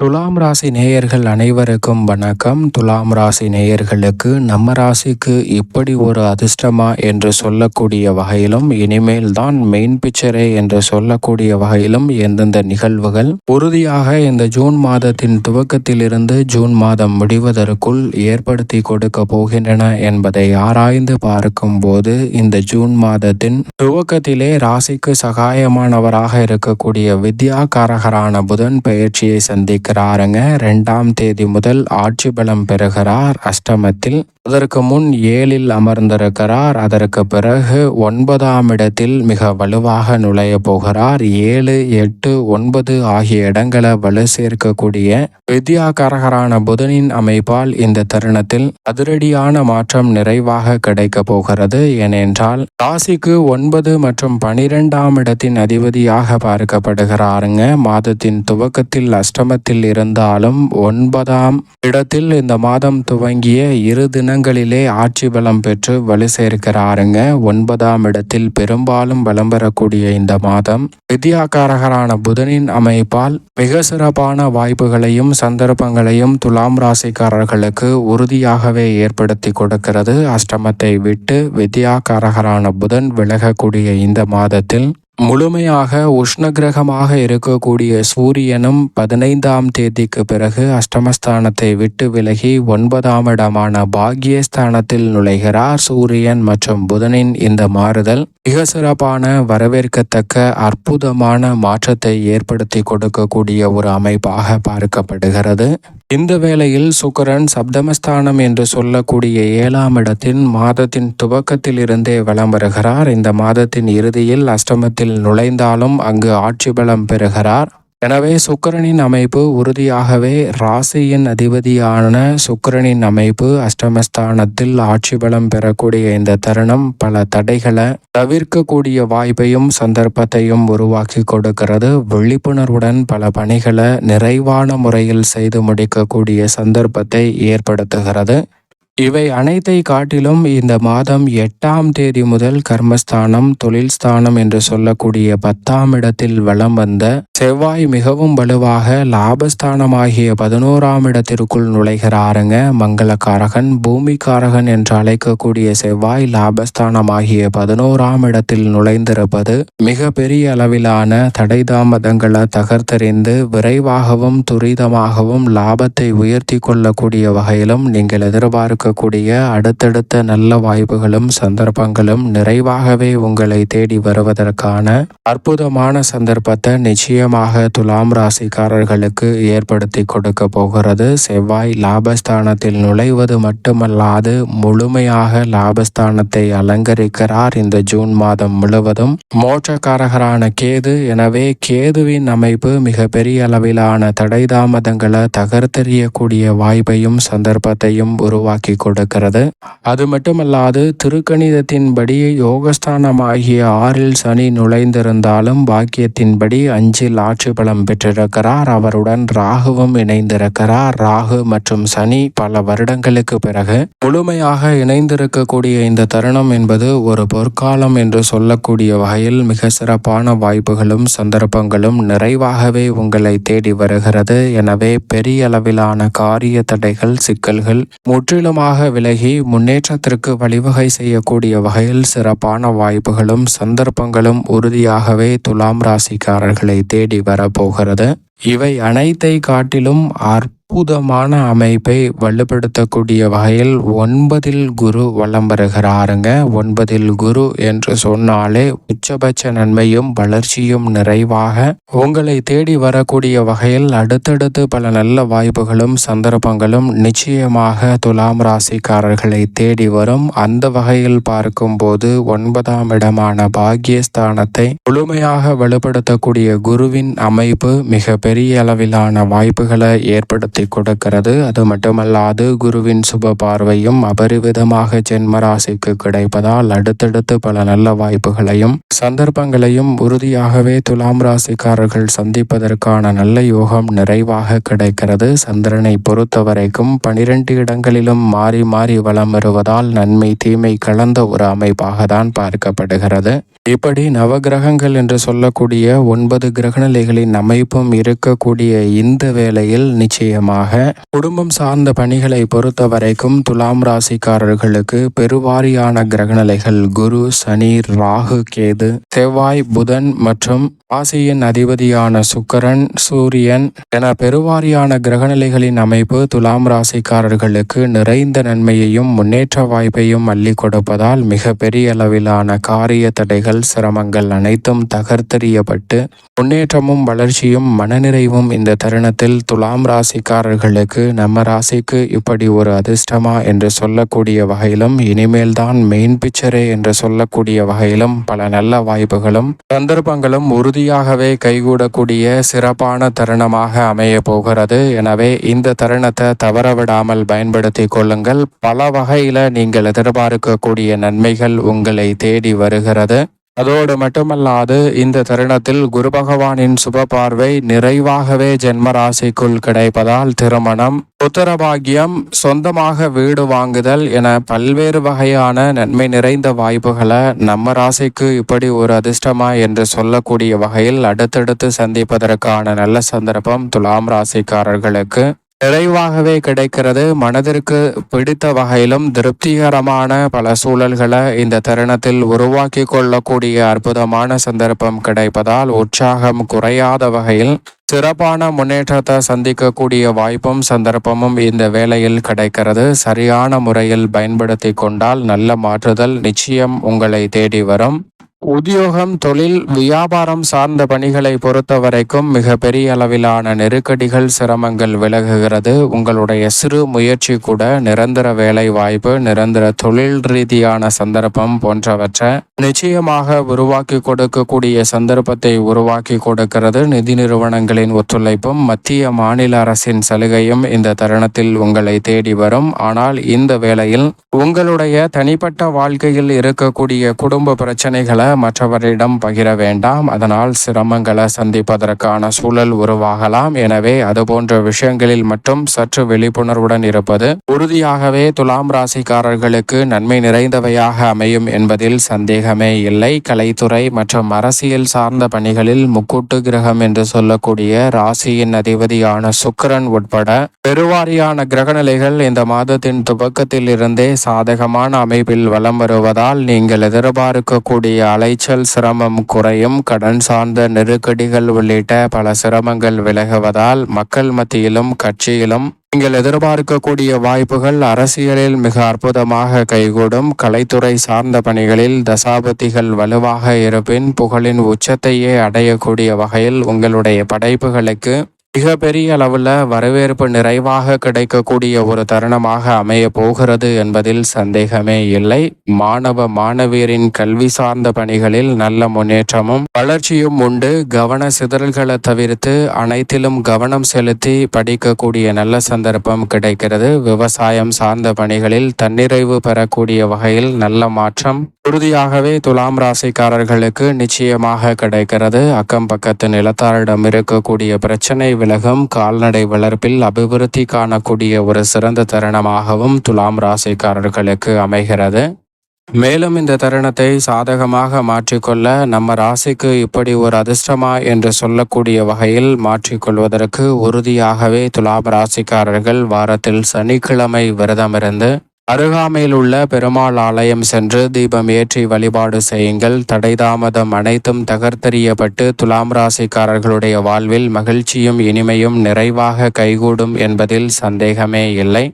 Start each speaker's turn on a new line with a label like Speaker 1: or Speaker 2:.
Speaker 1: துலாம் ராசி நேயர்கள் அனைவருக்கும் வணக்கம். துலாம் ராசி நேயர்களுக்கு நம்ம ராசிக்கு இப்படி ஒரு அதிர்ஷ்டமா என்று சொல்லக்கூடிய வகையிலும் இனிமேல் தான் மெயின் பிக்சரே என்று சொல்லக்கூடிய வகையிலும் எந்தெந்த நிகழ்வுகள். உறுதியாக இந்த ஜூன் மாதத்தின் துவக்கத்திலிருந்து ஜூன் மாதம் முடிவதற்குள் ஏற்படுத்தி கொடுக்க போகின்றன என்பதை ஆராய்ந்து பார்க்கும் போது இந்த ஜூன் மாதத்தின் துவக்கத்திலே ராசிக்கு சகாயமானவராக இருக்கக்கூடிய வித்யாகாரகரான புதன் பயிற்சியை சந்திக்க இருக்கிறாருங்க ரெண்டாம் தேதி முதல் ஆட்சி பலம் பெறுகிறார் அஷ்டமத்தில். அதற்கு முன் ஏழில் அமர்ந்திருக்கிறார். அதற்கு பிறகு ஒன்பதாம் இடத்தில் மிக வலுவாக நுழைய போகிறார். ஏழு எட்டு ஒன்பது ஆகிய இடங்களை வலு சேர்க்கக்கூடிய வித்யாகரகரான புதனின் அமைப்பால் இந்த தருணத்தில் அதிரடியான மாற்றம் நிறைவாக கிடைக்க போகிறது. ஏனென்றால் ராசிக்கு ஒன்பது மற்றும் பனிரெண்டாம் இடத்தின் அதிபதியாக பார்க்கப்படுகிறாருங்க. மாதத்தின் துவக்கத்தில் அஷ்டமத்தில் இருந்தாலும் ஒன்பதாம் இடத்தில் இந்த மாதம் துவங்கிய இரு தின தினங்களிலே ஆட்சி பலம் பெற்று வலு சேர்க்கிறாருங்க. ஒன்பதாம் இடத்தில் பெரும்பாலும் பலம் பெறக்கூடிய இந்த மாதம் வித்யாகாரகரான புதனின் அமைப்பால் மிக சிறப்பான வாய்ப்புகளையும் சந்தர்ப்பங்களையும் துலாம் ராசிக்காரர்களுக்கு உறுதியாகவே ஏற்படுத்தி கொடுக்கிறது. அஷ்டமத்தை விட்டு வித்யாகாரகரான புதன் விலகக்கூடிய இந்த மாதத்தில் முழுமையாக உஷ்ணகிரகமாக இருக்கக்கூடிய சூரியனும் பதினைந்தாம் தேதிக்கு பிறகு அஷ்டமஸ்தானத்தை விட்டு விலகி ஒன்பதாம் இடமான பாக்யஸ்தானத்தில் நுழைகிறார் சூரியன் மற்றும் புதனின் இந்த மாறுதல் மிக சிறப்பான வரவேற்கத்தக்க அற்புதமான மாற்றத்தை ஏற்படுத்தி கொடுக்கக்கூடிய ஒரு அமைப்பாக பார்க்கப்படுகிறது. இந்த வேளையில் சுக்கரன் சப்தமஸ்தானம் என்று சொல்லக்கூடிய ஏழாம் இடத்தின் மாதத்தின் துவக்கத்தில் இருந்தே வலம் வருகிறார். இந்த மாதத்தின் இறுதியில் அஷ்டமத்தில் நுழைந்தாலும் அங்கு ஆட்சி பலம் பெறுகிறார். எனவே சுக்கரனின் அமைப்பு உறுதியாகவே ராசியின் அதிபதியான சுக்கரனின் அமைப்பு அஷ்டமஸ்தானத்தில் ஆட்சி பலம் பெறக்கூடிய இந்த தருணம் பல தடைகளை தவிர்க்கக்கூடிய வாய்ப்பையும் சந்தர்ப்பத்தையும் உருவாக்கி கொடுக்கிறது. விழிப்புணர்வுடன் பல பணிகளை நிறைவான முறையில் செய்து முடிக்கக்கூடிய சந்தர்ப்பத்தை ஏற்படுத்துகிறது. இவை அனைத்தை காட்டிலும் இந்த மாதம் எட்டாம் தேதி முதல் கர்மஸ்தானம் தொழில் ஸ்தானம் என்று சொல்லக்கூடிய பத்தாம் இடத்தில் வலம் வந்த செவ்வாய் மிகவும் வலுவாக லாபஸ்தானமாகிய பதினோராம் இடத்திற்குள் நுழைகிறாருங்க. மங்களக்காரகன் பூமிக்காரகன் என்று அழைக்கக்கூடிய செவ்வாய் லாபஸ்தானமாகிய பதினோராம் இடத்தில் நுழைந்திருப்பது மிக பெரிய அளவிலான தடை தாமதங்களை தகர்த்தறிந்து விரைவாகவும் துரிதமாகவும் லாபத்தை உயர்த்தி கொள்ளக்கூடிய வகையிலும் நீங்கள் எதிர்பார்க்க இருக்கக்கூடிய அடுத்தடுத்த நல்ல வாய்ப்புகளும் சந்தர்ப்பங்களும் நிறைவாகவே உங்களை தேடி வருவதற்கான அற்புதமான சந்தர்ப்பத்தை நிச்சயமாக துலாம் ராசிக்காரர்களுக்கு ஏற்படுத்தி கொடுக்க போகிறது. செவ்வாய் லாபஸ்தானத்தில் நுழைவது மட்டுமல்லாது முழுமையாக லாபஸ்தானத்தை அலங்கரிக்கிறார். இந்த ஜூன் மாதம் முழுவதும் மோட்சக்காரகரான கேது. எனவே கேதுவின் அமைப்பு மிக பெரிய அளவிலான தடை தாமதங்களை தகர்த்தெறியக்கூடிய வாய்ப்பையும் சந்தர்ப்பத்தையும் உருவாக்கி கொடுக்கிறது. அது மட்டுமல்லாது திருக்கணிதத்தின்படி யோகஸ்தானமாகிய ஆறில் சனி நுழைந்திருந்தாலும் பாக்கியத்தின்படி அஞ்சில் ஆட்சி பலம் பெற்றிருக்கிறார். அவருடன் ராகுவும் இணைந்திருக்கிறார். ராகு மற்றும் சனி பல வருடங்களுக்கு பிறகு முழுமையாக இணைந்திருக்கக்கூடிய இந்த தருணம் என்பது ஒரு பொற்காலம் என்று சொல்லக்கூடிய வகையில் மிக சிறப்பான வாய்ப்புகளும் சந்தர்ப்பங்களும் நிறைவாகவே உங்களை தேடி வருகிறது. எனவே பெரிய அளவிலான காரிய தடைகள் சிக்கல்கள் முற்றிலுமாக வேகமாக விலகி முன்னேற்றத்திற்கு வழிவகை செய்யக்கூடிய வகையில் சிறப்பான வாய்ப்புகளும் சந்தர்ப்பங்களும் உறுதியாகவே துலாம் ராசிக்காரர்களை தேடி வரப்போகிறது. இவை அனைத்தை காட்டிலும் அற்ப அற்புதமான அமைப்பை வலுப்படுத்தக்கூடிய வகையில் ஒன்பதில் குரு வளம் வருகிறாருங்க. ஒன்பதில் குரு என்று சொன்னாலே உச்சபட்ச நன்மையும் வளர்ச்சியும் நிறைவாக உங்களை தேடி வரக்கூடிய வகையில் அடுத்தடுத்து பல நல்ல வாய்ப்புகளும் சந்தர்ப்பங்களும் நிச்சயமாக துலாம் ராசிக்காரர்களை தேடி வரும். அந்த வகையில் பார்க்கும்போது ஒன்பதாம் இடமான பாக்கியஸ்தானத்தை முழுமையாக வலுப்படுத்தக்கூடிய குருவின் அமைப்பு மிக பெரிய அளவிலான வாய்ப்புகளை ஏற்படுத்த ஏற்படுத்தி கொடுக்கிறது. அது மட்டுமல்லாது குருவின் சுப பார்வையும் அபரிவிதமாக ஜென்மராசிக்கு கிடைப்பதால் அடுத்தடுத்து பல நல்ல வாய்ப்புகளையும் சந்தர்ப்பங்களையும் உறுதியாகவே துலாம் ராசிக்காரர்கள் சந்திப்பதற்கான நல்ல யோகம் நிறைவாக கிடைக்கிறது. சந்திரனை பொறுத்தவரைக்கும் பனிரெண்டு இடங்களிலும் மாறி மாறி வளம் வருவதால் நன்மை தீமை கலந்த ஒரு அமைப்பாக தான் பார்க்கப்படுகிறது. இப்படி நவகிரகங்கள் என்று சொல்லக்கூடிய ஒன்பது கிரகநிலைகளின் அமைப்பும் இருக்கக்கூடிய இந்த வேளையில் நிச்சயமாக குடும்பம் சார்ந்த பணிகளை பொறுத்த வரைக்கும் துலாம் ராசிக்காரர்களுக்கு பெருவாரியான கிரகநிலைகள் குரு சனி ராகு கேது செவ்வாய் புதன் மற்றும் ராசியின் அதிபதியான சுக்கரன் சூரியன் என பெருவாரியான கிரகநிலைகளின் அமைப்பு துலாம் ராசிக்காரர்களுக்கு நிறைந்த நன்மையையும் முன்னேற்ற வாய்ப்பையும் அள்ளி கொடுப்பதால் மிக பெரிய அளவிலான காரிய தடைகள் சிரமங்கள் அனைத்தும் தகர்த்தெறியப்பட்டு முன்னேற்றமும் வளர்ச்சியும் மனநிறைவும் இந்த தருணத்தில் துலாம் ராசிக்காரர்களுக்கு நம்ம ராசிக்கு இப்படி ஒரு அதிர்ஷ்டமா என்று சொல்லக்கூடிய வகையிலும் இனிமேல்தான் மெயின் பிக்சரே என்று சொல்லக்கூடிய வகையிலும் பல நல்ல வாய்ப்புகளும் சந்தர்ப்பங்களும் உறுதியாகவே கைகூடக்கூடிய சிறப்பான தருணமாக அமைய போகிறது. எனவே இந்த தருணத்தை தவறவிடாமல் பயன்படுத்திக் கொள்ளுங்கள். பல வகையில நீங்கள் எதிர்பார்க்கக்கூடிய நன்மைகள் உங்களை தேடி வருகிறது. அதோடு மட்டுமல்லாது இந்த தருணத்தில் குரு பகவானின் சுப பார்வை நிறைவாகவே ஜென்ம ராசிக்குள் கிடைப்பதால் திருமணம் உத்தரபாகியம் சொந்தமாக வீடு வாங்குதல் என பல்வேறு வகையான நன்மை நிறைந்த வாய்ப்புகளை நம்ம ராசிக்கு இப்படி ஒரு அதிர்ஷ்டமா என்று சொல்லக்கூடிய வகையில் அடுத்தடுத்து சந்திப்பதற்கான நல்ல சந்தர்ப்பம் துலாம் ராசிக்காரர்களுக்கு. நிறைவாகவே கிடைக்கிறது. மனதிற்கு பிடித்த வகையிலும் திருப்திகரமான பல சூழல்களை இந்த தருணத்தில் உருவாக்கி கொள்ளக்கூடிய அற்புதமான சந்தர்ப்பம் கிடைப்பதால் உற்சாகம் குறையாத வகையில் சிறப்பான முன்னேற்றத்தை சந்திக்கக்கூடிய வாய்ப்பும் சந்தர்ப்பமும் இந்த வேளையில் கிடைக்கிறது. சரியான முறையில் பயன்படுத்தி கொண்டால் நல்ல மாற்றுதல் நிச்சயம் உங்களை தேடி வரும். உத்தியோகம் தொழில் வியாபாரம் சார்ந்த பணிகளை பொறுத்த வரைக்கும் மிக பெரிய அளவிலான நெருக்கடிகள் சிரமங்கள் விலகுகிறது. உங்களுடைய சிறு முயற்சி கூட நிரந்தர வேலை வாய்ப்பு நிரந்தர தொழில் ரீதியான சந்தர்ப்பம் போன்றவற்றை நிச்சயமாக உருவாக்கி கொடுக்கக்கூடிய சந்தர்ப்பத்தை உருவாக்கி கொடுக்கிறது. நிதி நிறுவனங்களின் ஒத்துழைப்பும் மத்திய மாநில அரசின் சலுகையும் இந்த தருணத்தில் உங்களை தேடி வரும். ஆனால் இந்த வேளையில் உங்களுடைய தனிப்பட்ட வாழ்க்கையில் இருக்கக்கூடிய குடும்ப பிரச்சனைகளை மற்றவரிடம் பகிர வேண்டாம். அதனால் சிரமங்களை சந்திப்பதற்கான சூழல் உருவாகலாம். எனவே அதுபோன்ற விஷயங்களில் மட்டும் சற்று விழிப்புணர்வுடன் இருப்பது உறுதியாகவே துலாம் ராசிக்காரர்களுக்கு நன்மை நிறைந்தவையாக அமையும் என்பதில் சந்தேகமே இல்லை. கலைத்துறை மற்றும் அரசியல் சார்ந்த பணிகளில் முக்கூட்டு கிரகம் என்று சொல்லக்கூடிய ராசியின் அதிபதியான சுக்கரன் உட்பட பெருவாரியான கிரகநிலைகள் இந்த மாதத்தின் துவக்கத்தில் இருந்தே சாதகமான அமைப்பில் வலம் வருவதால் நீங்கள் எதிர்பார்க்கக்கூடிய அலைச்சல் சிரமம் குறையும். கடன் சார்ந்த நெருக்கடிகள் உள்ளிட்ட பல சிரமங்கள் விலகுவதால் மக்கள் மத்தியிலும் கட்சியிலும் நீங்கள் எதிர்பார்க்கக்கூடிய வாய்ப்புகள் அரசியலில் மிக அற்புதமாக கைகூடும். கலைத்துறை சார்ந்த பணிகளில் தசாபதிகள் வலுவாக இருப்பின் புகழின் உச்சத்தையே அடையக்கூடிய வகையில் உங்களுடைய படைப்புகளுக்கு மிக பெரிய அளவில் வரவேற்பு நிறைவாக கிடைக்கக்கூடிய ஒரு தருணமாக அமைய போகிறது என்பதில் சந்தேகமே இல்லை. மாணவ மாணவியரின் கல்வி சார்ந்த பணிகளில் நல்ல முன்னேற்றமும் வளர்ச்சியும் உண்டு. கவன சிதறல்களை தவிர்த்து அனைத்திலும் கவனம் செலுத்தி படிக்கக்கூடிய நல்ல சந்தர்ப்பம் கிடைக்கிறது. விவசாயம் சார்ந்த பணிகளில் தன்னிறைவு பெறக்கூடிய வகையில் நல்ல மாற்றம் உறுதியாகவே துலாம் ராசிக்காரர்களுக்கு நிச்சயமாக கிடைக்கிறது. அக்கம் பக்கத்து நிலத்தாரிடம் இருக்கக்கூடிய பிரச்சனை விலகம் கால்நடை வளர்ப்பில் அபிவிருத்தி காணக்கூடிய ஒரு சிறந்த தருணமாகவும் துலாம் ராசிக்காரர்களுக்கு அமைகிறது. மேலும் இந்த தருணத்தை சாதகமாக மாற்றிக்கொள்ள நம்ம ராசிக்கு இப்படி ஒரு அதிர்ஷ்டமா என்று சொல்லக்கூடிய வகையில் மாற்றிக்கொள்வதற்கு உறுதியாகவே துலாம் ராசிக்காரர்கள் வாரத்தில் சனிக்கிழமை விரதமிருந்து அருகாமையில் உள்ள பெருமாள் ஆலயம் சென்று தீபம் ஏற்றி வழிபாடு செய்யுங்கள். தடைதாமதம் அனைத்தும் தகர்த்தெறியப்பட்டு துலாம் ராசிக்காரர்களுடைய வாழ்வில் மகிழ்ச்சியும் இனிமையும் நிறைவாக கைகூடும் என்பதில் சந்தேகமே இல்லை.